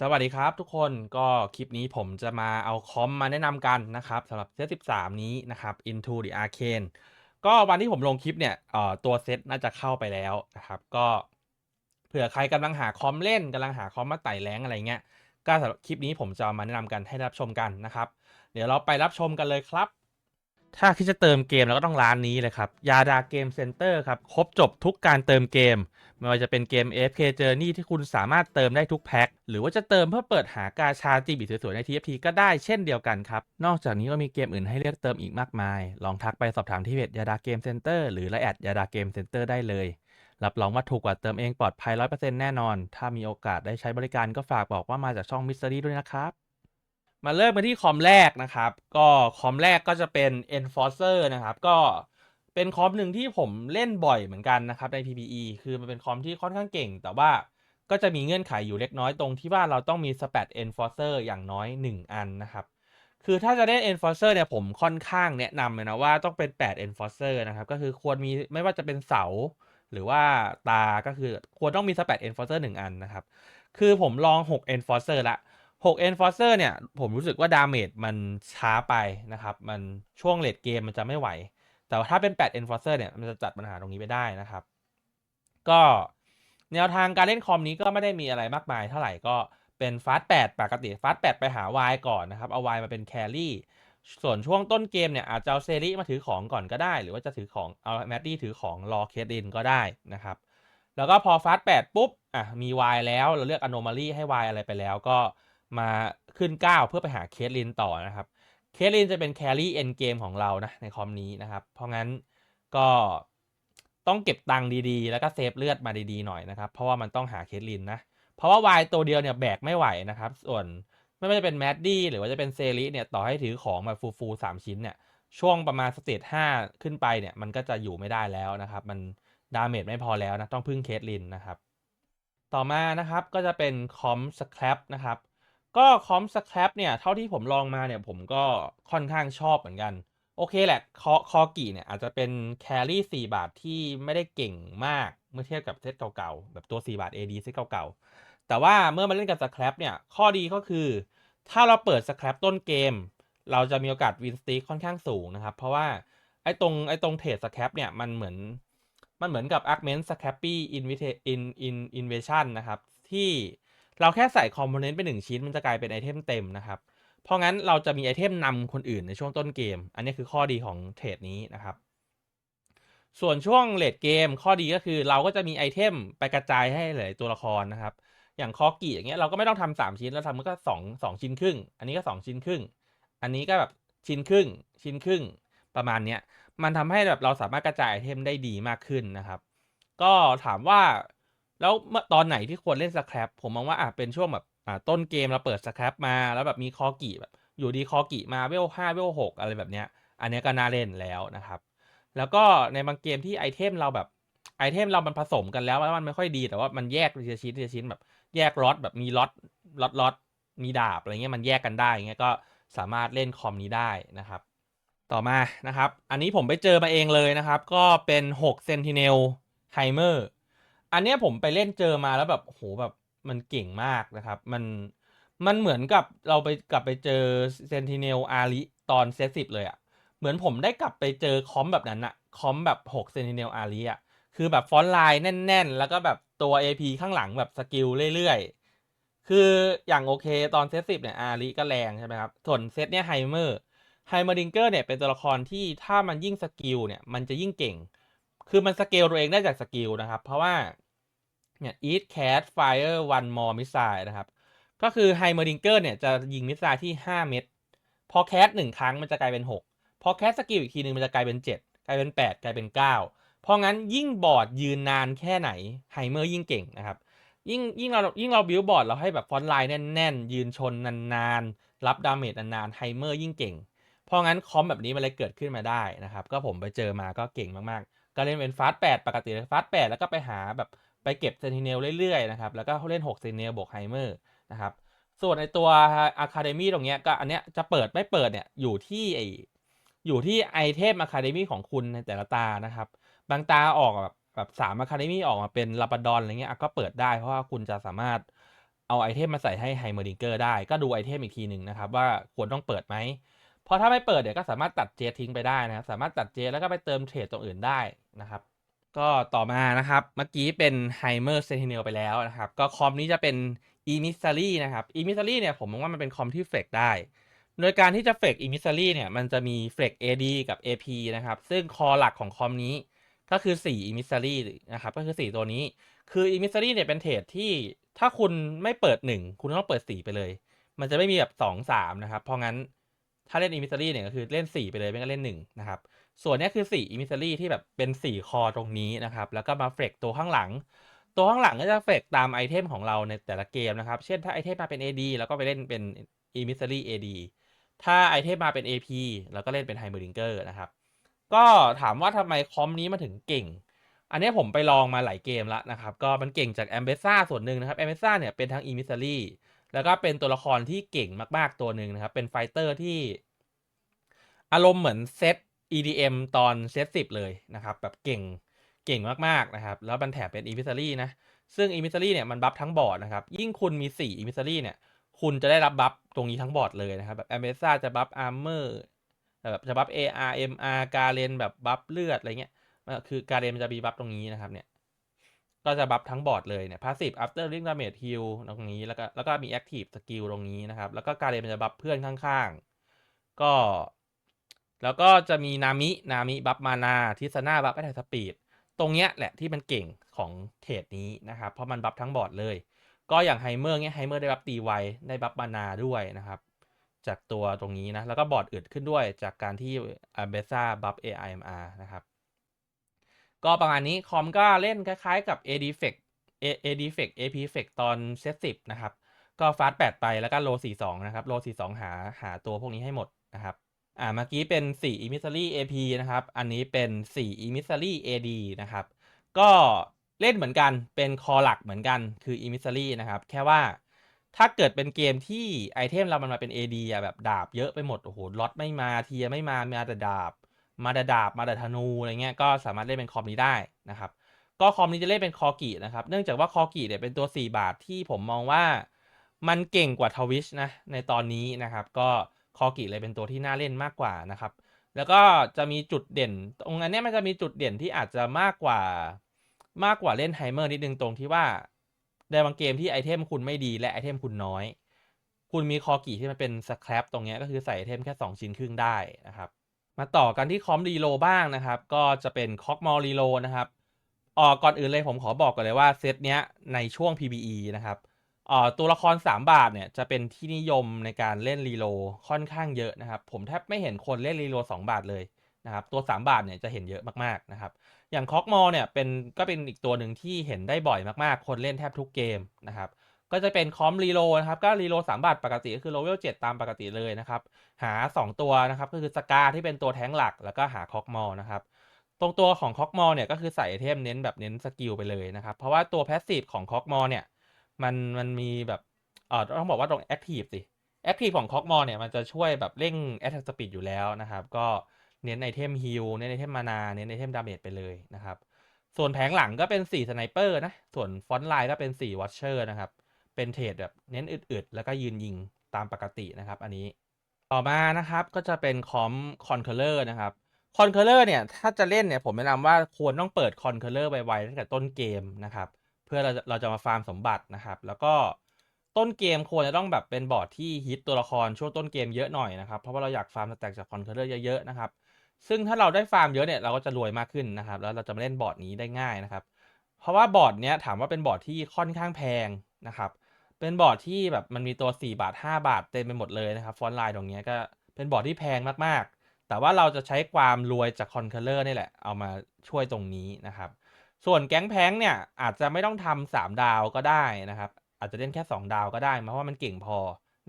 สวัสดีครับทุกคนก็คลิปนี้ผมจะมาเอาคอมมาแนะนำกันนะครับสำหรับเซต 13 นี้นะครับ Into the Arcane ก็วันที่ผมลงคลิปเนี่ยเอ่อตัวเซตน่าจะเข้าไปแล้วนะครับก็เผื่อใครกำลังหาคอมเล่นกำลังหาคอมมาไต่แรงอะไรเงี้ยก็สำหรับคลิปนี้ผมจะมาแนะนำกันให้รับชมกันนะครับ เดี๋ยวเราไปรับชมกันเลยครับ ถ้าคิดจะเติมเกมแล้วก็ต้องร้านนี้เลยครับยาดาเกมเซ็นเตอร์ครับ ครบจบทุกการเติมเกม ไม่ว่าจะเป็นเกม AFK Journey ที่คุณสามารถเติมได้ทุกแพ็ค หรือว่าจะเติมเพื่อเปิดหากาชาจีบีสวยๆใน TFT ก็ได้เช่นเดียวกันครับ นอกจากนี้ก็มีเกมอื่นให้เลือกเติมอีกมากมาย ลองทักไปสอบถามที่เพจยาดาเกมเซ็นเตอร์หรือละแอดยาดาเกมเซ็นเตอร์ได้เลย รับรองว่าถูกกว่าเติมเองปลอดภัย 100%แน่นอน ถ้ามีโอกาสได้ใช้บริการก็ฝากบอกว่ามาจากช่อง Mystery ด้วยนะครับ มาเริ่มกันที่คอมแรกนะครับ ก็คอมแรกก็จะเป็น Enforcer นะครับ ก็เป็นคอมหนึ่งที่ผมเล่นบ่อยเหมือนกันนะครับใน PPE คือมันเป็นคอมที่ค่อนข้างเก่ง แต่ว่าก็จะมีเงื่อนไขอยู่เล็กน้อยตรงที่ว่าเราต้องมี Spat Enforcer อย่างน้อย 1 อันนะครับ คือถ้าจะเล่น Enforcer เนี่ยผมค่อนข้างแนะนำเลยนะว่าต้องเป็น 8 Enforcer นะครับ ก็คือควรมีไม่ว่าจะเป็นเสา หรือว่าตาก็คือควรต้องมี Spat Enforcer 1 อันนะครับ คือผมลอง 6 Enforcer ละ 6 Enforcer เนี่ย ผมรู้สึกว่าดาเมจมันช้าไปนะครับ มันช่วงเลดเกมมันจะไม่ไหว แต่ถ้าเป็น 8 Enforcer เนี่ย มันจะจัดปัญหาตรงนี้ไปได้นะครับ ก็แนวทางการเล่นคอมนี้ก็ไม่ได้มีอะไรมากมายเท่าไหร่ก็เป็นฟาสต์8ปกติฟาสต์8ไปหาวายก่อนนะครับ เอาวายมาเป็นแครี่ส่วนช่วงต้นเกมเนี่ยอาจจะเอาเซรีมาถือของก่อนก็ได้ หรือว่าจะถือของเอาแมดดี้ถือของรอเคสดินก็ได้นะครับ แล้วก็พอฟาสต์8ปุ๊บอะมีวายแล้วเราเลือก anomaly ให้วายอะไรไปแล้วก็ มาขึ้น 9 เพื่อไปหาเคสลินต่อนะครับ เคสลินจะเป็นแครี่เอ็นเกมของเรานะในคอมนี้นะครับ เพราะงั้นก็ต้องเก็บตังค์ดีๆ แล้วก็เซฟเลือดมาดีๆหน่อยนะครับ เพราะว่ามันต้องหาเคสลินนะ เพราะว่าวายตัวเดียวเนี่ยแบกไม่ไหวนะครับ ส่วนไม่ว่าจะเป็นแมดดี้หรือว่าจะเป็นเซรีเนี่ยต่อให้ถือของมาฟูฟูสามชิ้นเนี่ยช่วงประมาณสเตจห้าขึ้นไปเนี่ยมันก็จะอยู่ไม่ได้แล้วนะครับ มันดาเมจไม่พอแล้วนะต้องพึ่งเคสลินนะครับ ต่อมานะครับก็จะเป็นคอมสครับนะครับ ก็คอมสครับเนี่ยเท่าที่ผมลองมาเนี่ยผมก็ค่อนข้างชอบเหมือนกัน โอเคแหละคอคอกี่เนี่ยอาจจะเป็นแครี่ 4 บาทที่ไม่ได้เก่งมากเมื่อเทียบกับเซตเก่าๆ แบบตัว 4 บาท AD เซตเก่าๆ แต่ว่าเมื่อมาเล่นกับสครับเนี่ยข้อดีก็คือ ถ้าเราเปิดสครับต้นเกม เราจะมีโอกาสวินสติค่อนข้างสูงนะครับ เพราะว่าไอ้ตรงไอ้ตรงเทรดสครับเนี่ยมันเหมือนมันเหมือนกับ Augment Scrappy Invita in in Invasion นะครับที่ เราแค่ใส่คอมโพเนนต์ไปหนึ่งชิ้นมันจะกลายเป็นไอเทมเต็มนะครับ เพราะงั้นเราจะมีไอเทมนำคนอื่นในช่วงต้นเกม อันนี้คือข้อดีของเทรดนี้นะครับ ส่วนช่วงเลดเกมข้อดีก็คือเราก็จะมีไอเทมไปกระจายให้หลายตัวละครนะครับ อย่างคอกี้อย่างเงี้ยเราก็ไม่ต้องทำสามชิ้นแล้วทำมันก็สองสองชิ้นครึ่ง อันนี้ก็สองชิ้นครึ่ง อันนี้ก็แบบชิ้นครึ่ง ชิ้นครึ่งประมาณเนี้ย มันทำให้แบบเราสามารถกระจายไอเทมได้ดีมากขึ้นนะครับ ก็ถามว่า แล้วเมื่อตอนไหนที่ควรเล่นสครับผมมองว่าอะเป็นช่วงแบบอ่าต้นเกมเราเปิดสครับมา แล้วแบบมีคอกี่แบบ อยู่ดีคอกี่มาเวลห้าเวลหกอะไรแบบเนี้ย อันนี้ก็น่าเล่นแล้วนะครับ แล้วก็ในบางเกมที่ไอเทมเราแบบไอเทมเรามันผสมกันแล้วแล้วมันไม่ค่อยดีแต่ว่ามันแยกทีละชิ้นทีละชิ้นแบบแยกล็อตแบบมีล็อตล็อตล็อตมีดาบอะไรเงี้ยมันแยกกันได้เงี้ยก็สามารถเล่นคอมนี้ได้นะครับ ต่อมานะครับ อันนี้ผมไปเจอมาเองเลยนะครับ ก็เป็น6 Sentinel Timer อันเนี้ยผมไปเล่นเจอมาแล้วแบบโหแบบมันเก่งมากนะครับ มันมันเหมือนกับเราไปกลับไปเจอ Sentinel อาริตอนเซตสิบเลยอะเหมือนผมได้กลับไปเจอคอมแบบนั้นอะคอมแบบ6 Sentinel อาริอะคือแบบฟอนต์ไลน์แน่น ๆ แล้วก็แบบตัว AP ข้างหลังแบบสกิลเรื่อยๆ คืออย่างโอเคตอนเซตสิบเนี่ยอาริก็แรงใช่ไหมครับ ส่วนเซตเนี่ยไฮเมอร์ไฮเมอร์ดิงเกอร์เนี่ยเป็นตัวละครที่ถ้ามันยิ่งสกิลเนี่ยมันจะยิ่งเก่ง คือมันสเกลตัวเองได้จากสกิลนะครับ เพราะว่าเนี่ย eat cat fire one more missile นะครับ ก็คือไฮเมอร์ดิงเกอร์เนี่ยจะยิงมิสไซล์ที่ 5 เม็ด พอแคสหนึ่งครั้งมันจะกลายเป็น 6 พอแคสสกิลอีกทีหนึ่งมันจะกลายเป็น 7 กลายเป็น 8 กลายเป็น 9 เพราะงั้นยิ่งบอร์ดยืนนานแค่ไหนไฮเมอร์ยิ่งเก่งนะครับ ยิ่งยิ่งเรายิ่งเราบิวบอร์ดเราให้แบบฟอนต์ไลน์แน่นๆ ยืนชนนานๆ รับดาเมจนานๆไฮเมอร์ยิ่งเก่ง เพราะงั้นคอมแบบนี้มันเลยเกิดขึ้นมาได้นะครับ ก็ผมไปเจอมาก็เก่งมากๆ ก็เล่นเป็นฟาสต์แปกติเลยฟาสต์แแล้วก็ไปหาแบบไปเก็บเซนติเนลเรื่อยๆนะครับแล้วก็เล่น6เซนติเนลบวกไฮเมอร์นะครับส่วนในตัว Academy ตรงเนี้ยก็อันเนี้ยจะเปิดไม่เปิดเนี่ยอยู่ที่ไออยู่ที่ไอเทม Academy ของคุณในแต่ละตานะครับ บางตาออกแบบแบบสาม Academy ออกมาเป็นลาบาดอนอะไรเงี้ยก็เปิดได้เพราะว่าคุณจะสามารถเอาไอเทมมาใส่ให้ไฮเมอร์ดิงเกอร์ได้ ก็ดูไอเทมอีกทีหนึ่งนะครับ ว่าควรต้องเปิดไหม เพราะถ้าไม่เปิดเดี๋ยวก็สามารถตัดเจทิ้งไปได้นะครับ สามารถตัดเจแล้วก็ไปเติมเทรดตรงอื่นได้นะครับ ก็ต่อมานะครับ เมื่อกี้เป็น h i m e r Sentinel ไปแล้วนะครับ ก็คอมนี้จะเป็น Emissary นะครับ Emissary เนี่ยผมมองว่ามันเป็นคอมที่เฟกได้ โดยการที่จะเฟก Emissary เนี่ยมันจะมีเฟก AD กับ AP นะครับ ซึ่งคอหลักของคอมนี้ก็คือ4 Emissary นะครับ ก็คือ 4 ตัวนี้ คือ Emissary เนี่ยเป็นเทรดที่ถ้าคุณไม่เปิด 1 คุณต้องเปิด 4 ไปเลย มันจะไม่มีแบบ 2 3 นะครับ เพราะงั้น ถ้าเล่น Emissary เนี่ยก็คือเล่น 4 ไปเลยไม่ก็เล่น1นะครับ ส่วนนี้คือ4 Emissary ที่แบบเป็น 4 คอตรงนี้นะครับ แล้วก็มาเฟกตัวข้างหลัง ตัวข้างหลังก็จะเฟกตามไอเทมของเราในแต่ละเกมนะครับ เช่นถ้าไอเทมมาเป็น AD แล้วก็ไปเล่นเป็น Emissary AD ถ้าไอเทมมาเป็น AP แล้วก็เล่นเป็น h i m e r d i n g e r นะครับ ก็ถามว่าทำไมคอมนี้มาถึงเก่ง อันนี้ผมไปลองมาหลายเกมแล้วนะครับ ก็มันเก่งจาก a m b e s a ส่วนหนึ่งนะครับ a m b e s a เนี่ยเป็นทั้ง Emissary แล้วก็เป็นตัวละครที่เก่งมากๆตัวหนึ่งนะครับ เป็นไฟเตอร์ที่ อารมณ์เหมือนเซต EDM ตอนเซตสิบเลยนะครับ แบบเก่งเก่งมากๆนะครับ แล้วมันแถมเป็น Emissary นะ ซึ่ง Emissary เนี่ยมันบัฟทั้งบอร์ดนะครับ ยิ่งคุณมี4 Emissary เนี่ย คุณจะได้รับบัฟตรงนี้ทั้งบอร์ดเลยนะครับ แบบ a m b e s a จะบัฟ Armor แบบจะบัฟ AR MR การเลนแบบบัฟเลือดอะไรเงี้ยคือการเลนมันจะมีบัฟตรงนี้นะครับเนี่ย ก็จะบัฟทั้งบอร์ดเลยเนี่ย passive after ring damage heal ตรงนี้แล้วก็แล้วก็มี active skill ตรงนี้นะครับ แล้วก็การเลนมันจะบัฟเพื่อนข้างๆ ก็ แล้วก็จะมีนามินามิบัฟมานาทิสนาบัฟแอทสปีดตรงเนี้ยแหละที่มันเก่งของเทรดนี้นะครับ เพราะมันบัฟทั้งบอร์ดเลย ก็อย่างไฮเมอร์เนี้ยไฮเมอร์ได้บัฟตีไวได้บัฟมานาด้วยนะครับ จากตัวตรงนี้นะแล้วก็บอร์ดอึดขึ้นด้วยจากการที่อ m b e s a บัฟ AIMR นะครับ ก็ประมาณนี้คอมก็เล่นคล้ายๆกับ AD f e c AD f e c AP f e c t ตอนเซต10นะครับ ก็ฟาส8ไปแล้วก็โล42 นะครับ โล42 หาหาตัวพวกนี้ให้หมดนะครับอ่าเมื่อกี้เป็น 4 Emissary AP นะครับ อันนี้เป็น 4 Emissary AD นะครับ ก็เล่นเหมือนกันเป็นคอหลักเหมือนกันคือ Emissary นะครับ แค่ว่าถ้าเกิดเป็นเกมที่ไอเทมเรามันมาเป็น AD อะแบบดาบเยอะไปหมด โอ้โหล็อตไม่มาเทียไม่มา มาแต่ดาบ มาแต่ดาบมาแต่ธนูอะไรเงี้ยก็สามารถเล่นเป็นคอมนี้ได้นะครับก็คอมนี้จะเล่นเป็นคอกินะครับเนื่องจากว่าคอกิเนี่ยเป็นตัว 4 บาทที่ผมมองว่ามันเก่งกว่าทวิชนะในตอนนี้นะครับ ก็คอกิเลยเป็นตัวที่น่าเล่นมากกว่านะครับ แล้วก็จะมีจุดเด่น ตรงนั้นเนี่ยมันจะมีจุดเด่นที่อาจจะมากกว่ามากกว่าเล่นไฮเมอร์นิดนึงตรงที่ว่าในบางเกมที่ไอเทมคุณไม่ดีและไอเทมคุณน้อย คุณมีคอกี่ที่มันเป็นสครับตรงเนี้ยก็คือใส่ไอเทมแค่ 2 ชิ้นครึ่งได้นะครับ มาต่อกันที่คอมรีโลบ้างนะครับ ก็จะเป็นคอกมอลรีโลนะครับออก่อนอื่นเลยผมขอบอกก่อนเลยว่าเซตเนี้ยในช่วง PBE นะครับออตัวละคร 3 บาทเนี่ยจะเป็นที่นิยมในการเล่นรีโลค่อนข้างเยอะนะครับ ผมแทบไม่เห็นคนเล่นรีโล2บาทเลยนะครับ ตัว 3 บาทเนี่ยจะเห็นเยอะมากๆนะครับ อย่างคอกมอลเนี่ยเป็นก็เป็นอีกตัวหนึ่งที่เห็นได้บ่อยมากๆ คนเล่นแทบทุกเกมนะครับ ก็จะเป็นคอมรีโลนะครับก็รีโล3บาทปกติก็คือโลเวล7ตามปกติเลยนะครับ หา 2 ตัวนะครับก็คือสกาที่เป็นตัวแท้งหลักแล้วก็หาคอกมอลนะครับตรงตัวของคอกมอลเนี่ยก็คือใส่ไอเทมเน้นแบบเน้นสกิลไปเลยนะครับ เพราะว่าตัวแพสซีฟของคอกมอลเนี่ยมันมันมีแบบเออต้องบอกว่าตรงแอคทีฟสิแอคทีฟของคอกมอลเนี่ยมันจะช่วยแบบเร่งแอตแทกสปีดอยู่แล้วนะครับ ก็เน้นไอเทมฮิลเน้นไอเทมมานาเน้นไอเทมดาเมจไปเลยนะครับ ส่วนแผงหลังก็เป็น4สไนเปอร์นะส่วนฟอนต์ไลน์ก็เป็น4วอชเชอร์นะครับ เป็นเทรดแบบเน้นอึดๆ แล้วก็ยืนยิงตามปกตินะครับอันนี้ต่อมานะครับก็จะเป็นคอมคอนเคอร์เลอร์นะครับคอนเคอร์เลอร์เนี่ยถ้าจะเล่นเนี่ยผมแนะนำว่าควรต้องเปิดคอนเคอร์เลอร์ไวๆตั้งแต่ต้นเกมนะครับเพื่อเราเราจะมาฟาร์มสมบัตินะครับแล้วก็ต้นเกมควรจะต้องแบบเป็นบอร์ดที่ฮิตตัวละครช่วงต้นเกมเยอะหน่อยนะครับเพราะว่าเราอยากฟาร์มสแต็กจากคอนเคอร์เลอร์เยอะๆนะครับซึ่งถ้าเราได้ฟาร์มเยอะเนี่ยเราก็จะรวยมากขึ้นนะครับแล้วเราจะมาเล่นบอร์ดนี้ได้ง่ายนะครับเพราะว่าบอร์ดเนี้ยถามว่าเป็นบอร์ดที่ค่อนข้างแพงนะครับ เป็นบอร์ดที่แบบมันมีตัว 4 บาท 5 บาทเต็มไปหมดเลยนะครับฟอนต์ไลน์ตรงนี้ก็เป็นบอร์ดที่แพงมากๆ แต่ว่าเราจะใช้ความรวยจากคอนเคอร์เลอร์นี่แหละ เอามาช่วยตรงนี้นะครับ ส่วนแก๊งแพงเนี่ยอาจจะไม่ต้องทำสามดาวก็ได้นะครับ อาจจะเล่นแค่ 2 ดาวก็ได้เพราะว่ามันเก่งพอ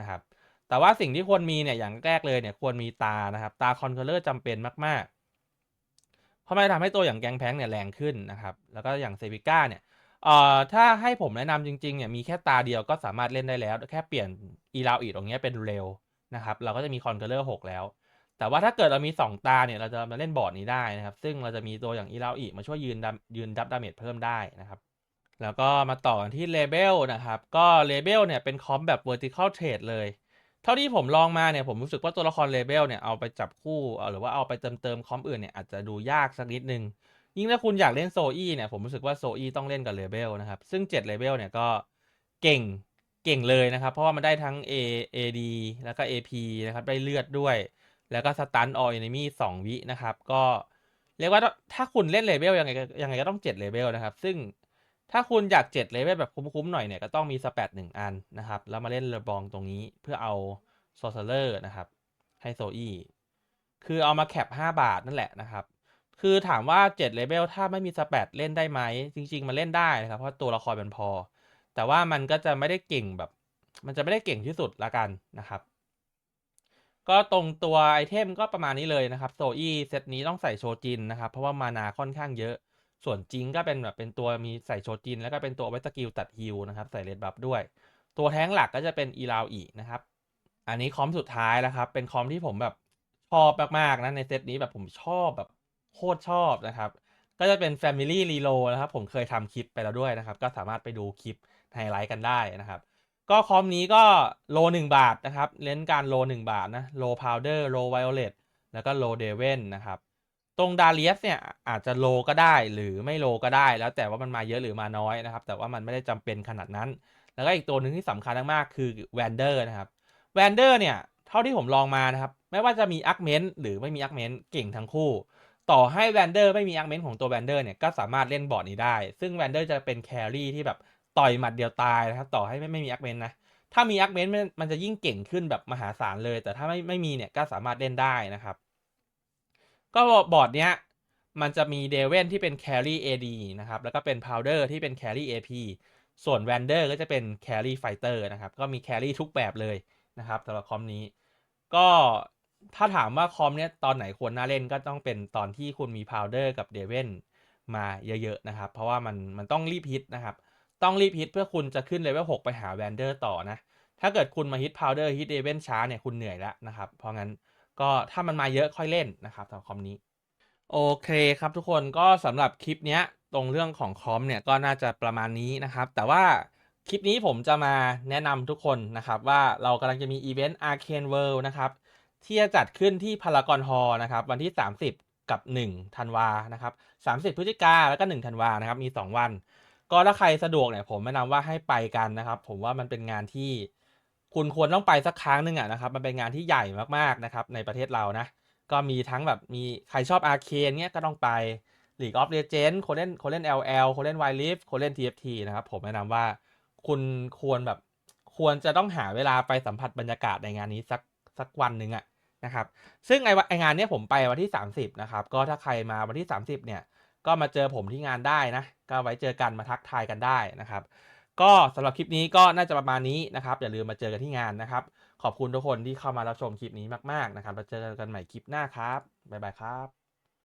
นะครับแต่ว่าสิ่งที่ควรมีเนี่ยอย่างแรกเลยเนี่ยควรมีตานะครับ ตาคอนเคอร์เลอร์จำเป็นมากๆ เพราะมันจะทำให้ตัวอย่างแกงแพงเนี่ยแรงขึ้นนะครับ แล้วก็อย่างเซวิก้าเนี่ย เอ่อ ถ้าให้ผมแนะนำจริง ๆ เนี่ย มีแค่ตาเดียวก็สามารถเล่นได้แล้ว แค่เปลี่ยนอีลาวอีตรงเนี้ยเป็นเร็วนะครับ เราก็จะมีคอนเคอร์เลอร์6แล้ว แต่ว่าถ้าเกิดเรามี 2 ตาเนี่ย เราจะมาเล่นบอร์ดนี้ได้นะครับ ซึ่งเราจะมีตัวอย่างอีลาวอีมาช่วยยืนดยืนดับดาเมจเพิ่มได้นะครับ แล้วก็มาต่อกันที่ Label นะครับ ก็ Label เนี่ยเป็นคอมแบบ Vertical Trade เลย เท่าที่ผมลองมาเนี่ยผมรู้สึกว่าตัวละคร Label เนี่ยเอาไปจับคู่เอ่อหรือว่าเอาไปเติมเติมคอมอื่นเนี่ยอาจจะดูยากสักนิดนึง ยิ่งถ้าคุณอยากเล่นโซอี้เนี่ยผมรู้สึกว่าโซอี้ต้องเล่นกับ Label นะครับ ซึ่ง7 Label เนี่ยก็เก่งเก่งเลยนะครับ เพราะว่ามันได้ทั้ง A AD แล้วก็ AP นะครับ ได้เลือดด้วย แล้วก็สตัน all enemy 2วินะครับ ก็เรียกว่าถ้าคุณเล่นเลเวลยังไงยังไงก็ต้อง7เลเวลนะครับ ซึ่งถ้าคุณอยาก7เลเวลแบบคุ้มๆหน่อยเนี่ยก็ต้องมีสแปดหนึ่งอันนะครับ แล้วมาเล่นระบองตรงนี้เพื่อเอาโซเซอร์นะครับ ให้โซอี้คือเอามาแคป 5 บาทนั่นแหละนะครับ คือถามว่า7เลเวลถ้าไม่มีสแปดเล่นได้ไหม จริง ๆ มันเล่นได้นะครับ เพราะตัวละครมันพอ แต่ว่ามันก็จะไม่ได้เก่งแบบ มันจะไม่ได้เก่งที่สุดละกันนะครับ ก็ตรงตัวไอเทมก็ประมาณนี้เลยนะครับโซอี้เซตนี้ต้องใส่โชจินนะครับ เพราะว่ามานาค่อนข้างเยอะ ส่วนจริงก็เป็นแบบเป็นตัวมีใส่โชจิน แล้วก็เป็นตัวไว้สกิลตัดฮิลนะครับ ใส่เลดบัฟด้วย ตัวแท้งหลักก็จะเป็นอีลาวอีนะครับ อันนี้คอมสุดท้ายแล้วครับ เป็นคอมที่ผมแบบชอบมากๆนะในเซตนี้แบบผมชอบแบบ โคตรชอบนะครับ ก็จะเป็น Family Reload นะครับ ผมเคยทำคลิปไปแล้วด้วยนะครับ ก็สามารถไปดูคลิปไฮไลท์กันได้นะครับ ก็คอมนี้ก็โลหนึ่งบาทนะครับเน้นการโลหนึ่งบาทนะ โลพาวเดอร์ โลไวโอเลตแล้วก็โลเดเวนนะครับ ตรงดาเลียสเนี่ยอาจจะโลก็ได้หรือไม่โลก็ได้ แล้วแต่ว่ามันมาเยอะหรือมาน้อยนะครับ แต่ว่ามันไม่ได้จำเป็นขนาดนั้น แล้วก็อีกตัวหนึ่งที่สำคัญมากๆคือแวนเดอร์นะครับแวนเดอร์เนี่ยเท่าที่ผมลองมานะครับ ไม่ว่าจะมีอาร์เมนต์หรือไม่มีอาร์เมนต์เก่งทั้งคู่ ต่อให้แวนเดอร์ไม่มีอาร์เมนต์ของตัวแวนเดอร์เนี่ยก็สามารถเล่นบอร์ดนี้ได้ ซึ่งแวนเดอร์จะเป็นแครี่ที่แบบต่อยหมัดเดียวตายนะครับต่อให้ไม่ไม่มีอาร์เมนต์นะถ้ามีอาร์เมนต์มันจะยิ่งเก่งขึ้นแบบมหาศาลเลย แต่ถ้าไม่ไม่มีเนี่ยก็สามารถเล่นได้นะครับ ก็บอร์ดเนี้ยมันจะมีเดเวนที่เป็นแครี่เอดีนะครับแล้วก็เป็นพาวเดอร์ที่เป็นแครี่เอพีส่วนแวนเดอร์ก็จะเป็นแครี่ไฟเตอร์นะครับก็มีแครี่ทุกแบบเลยนะครับสำหรับคอมนี้ ก็ ถ้าถามว่าคอมเนี้ยตอนไหนควรน่าเล่นก็ต้องเป็นตอนที่คุณมีพาวเดอร์กับเดเวนมาเยอะๆนะครับ เพราะว่ามันมันต้องรีบฮิตนะครับ ต้องรีบฮิตเพื่อคุณจะขึ้นเลเวล6ไปหาแวนเดอร์ต่อนะ ถ้าเกิดคุณมาฮิตพาวเดอร์ฮิตเดเวนช้าเนี่ยคุณเหนื่อยแล้วนะครับ เพราะงั้นก็ถ้ามันมาเยอะค่อยเล่นนะครับสำหรับคอมนี้ โอเคครับทุกคนก็สำหรับคลิปเนี้ยตรงเรื่องของคอมเนี่ยก็น่าจะประมาณนี้นะครับ แต่ว่าคลิปนี้ผมจะมาแนะนำทุกคนนะครับ ว่าเรากำลังจะมีอีเวนต์ Arcane World นะครับ ที่จะจัดขึ้นที่พารากอนฮอลนะครับวันที่ 30 กับ 1 ธันวานะครับ30 พฤศจิกาแล้วก็ 1 ธันวานะครับมี 2 วัน ก็ถ้าใครสะดวกเนี่ยผมแนะนำว่าให้ไปกันนะครับ ผมว่ามันเป็นงานที่คุณควรต้องไปสักครั้งหนึ่งอะนะครับ มันเป็นงานที่ใหญ่มากๆนะครับในประเทศเรานะ ก็มีทั้งแบบมีใครชอบอาร์เคนเนี้ยก็ต้องไป League of Legends คนเล่นคนเล่น LL คนเล่น Wild Rift คนเล่น TFT นะครับ ผมแนะนำว่าคุณควรแบบควรจะต้องหาเวลาไปสัมผัสบรรยากาศในงานนี้สักสักวันหนึ่งอะ นะครับ ซึ่งไอไองานเนี้ยผมไปวันที่ 30 นะครับ ก็ถ้าใครมาวันที่ 30 เนี่ย ก็มาเจอผมที่งานได้นะ ก็ไว้เจอกันมาทักทายกันได้นะครับ ก็สำหรับคลิปนี้ก็น่าจะประมาณนี้นะครับ อย่าลืมมาเจอกันที่งานนะครับ ขอบคุณทุกคนที่เข้ามารับชมคลิปนี้มากๆนะครับ มาเจอกันใหม่คลิปหน้าครับ บ๊ายบายครับ